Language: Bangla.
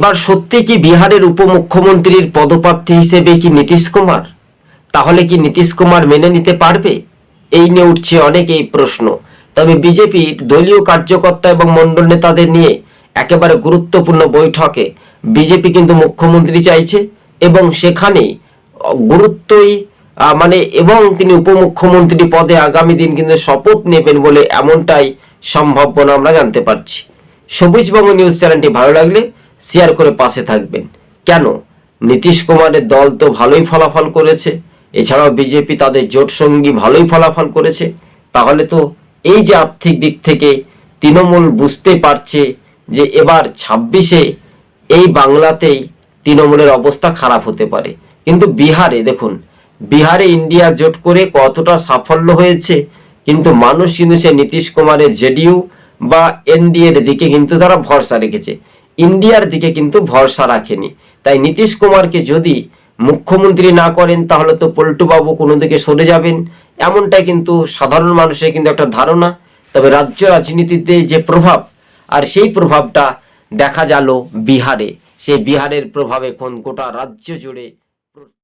এবার সত্যি কি বিহারের উপমুখ্যমন্ত্রীর পদপ্রার্থী হিসেবে কি নীতিশ কুমার? তাহলে কি নীতিশ কুমার মেনে নিতে পারবে? এই নিয়ে উঠছে অনেক এই প্রশ্ন। তবে বিজেপির দলীয় কার্যকর্তা এবং মণ্ডল নেতাদের নিয়ে একেবারে গুরুত্বপূর্ণ বৈঠকে বিজেপি কিন্তু মুখ্যমন্ত্রী চাইছে এবং সেখানে গুরুত্বই মানে এবং তিনি উপমুখ্যমন্ত্রী পদে আগামী দিন কিন্তু শপথ নেবেন বলে এমনটাই সম্ভাবনা আমরা জানতে পারছি। সবুজবঙ্গ নিউজ চ্যানেলটি ভালো লাগলে শেয়ার করে পাশে থাকবেন। কেন? নীতিশ কুমারের দল তো ভালোই ফলাফল করেছে। এছাড়াও বিজেপি তাদের জোট সঙ্গী ভালোই ফলাফল করেছে। তাহলে তো এই যে আর্থিক দিক থেকে তৃণমূল বুঝতে পারছে যে এবার ছাব্বিশে এই বাংলাতেই তৃণমূলের অবস্থা খারাপ হতে পারে। কিন্তু বিহারে দেখুন, বিহারে ইন্ডিয়া জোট করে কতটা সাফল্য হয়েছে, কিন্তু মানুষ কিন্তু সে নীতিশ কুমারের জেডিইউ বা এনডিএর দিকে কিন্তু তারা ভরসা রেখেছে। ইন্ডিয়ার দিকে কিন্তু ভরসা রাখেনি। তাই নীতিশ কুমারকে যদি মুখ্যমন্ত্রী না করেন, তাহলে তো পল্টুবাবু কোনো দিকে সরে যাবেন। এমনটাই কিন্তু সাধারণ মানুষের কিন্তু একটা ধারণা। তবে রাজ্য রাজনীতিতে যে প্রভাব, আর সেই প্রভাবটা দেখা গেল বিহারে। সেই বিহারের প্রভাবে কোন গোটা রাজ্য জুড়ে